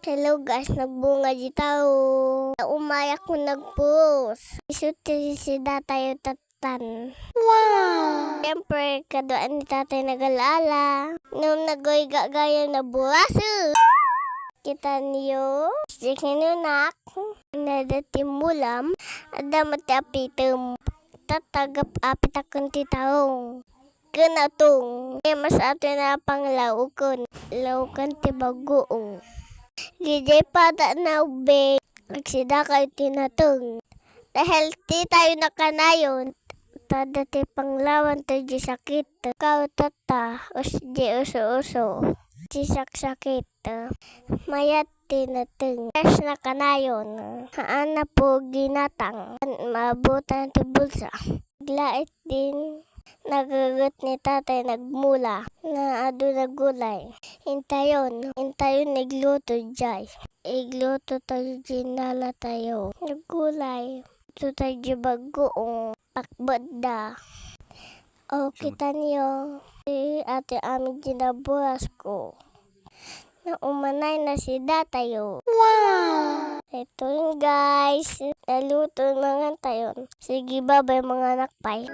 Hello guys, nagbunga di tao. Umayak ko nagpus. Isuti si tatay tatan. Wow! Siyempre, kadoan ni tatay nagalala. Nung nagoy gagaya na buwaso. Kita niyo, si kinunak, nadatimulam, adamat apitum, tatagap apit akong titaong. Kanatong, eh mas ato na pang laukon, laukan ti bagoong. Gijay pada na ube, nagsida kayo tinatong. Dahil ti tayo na kanayon, tada ti panglawan to di sakit. Kau tata, us di uso-uso, di saksakit. Mayat tinatong. Yes na kanayon, haan na po ginatang, maabutan ti bulsa. Glait din, nagagat ni tatay nagmula, na ado na gulay. Intayon, intayon nagluto jay. Igluto tayo ginala tayo. Nagulay. Ito tayo di bagoong pakbada. O kita niyo, si ate amin ginaburas ko. Na umanay na si datayo. Wow! Ito yun guys. Naluto na nga tayo. Sige babay mga nakpay.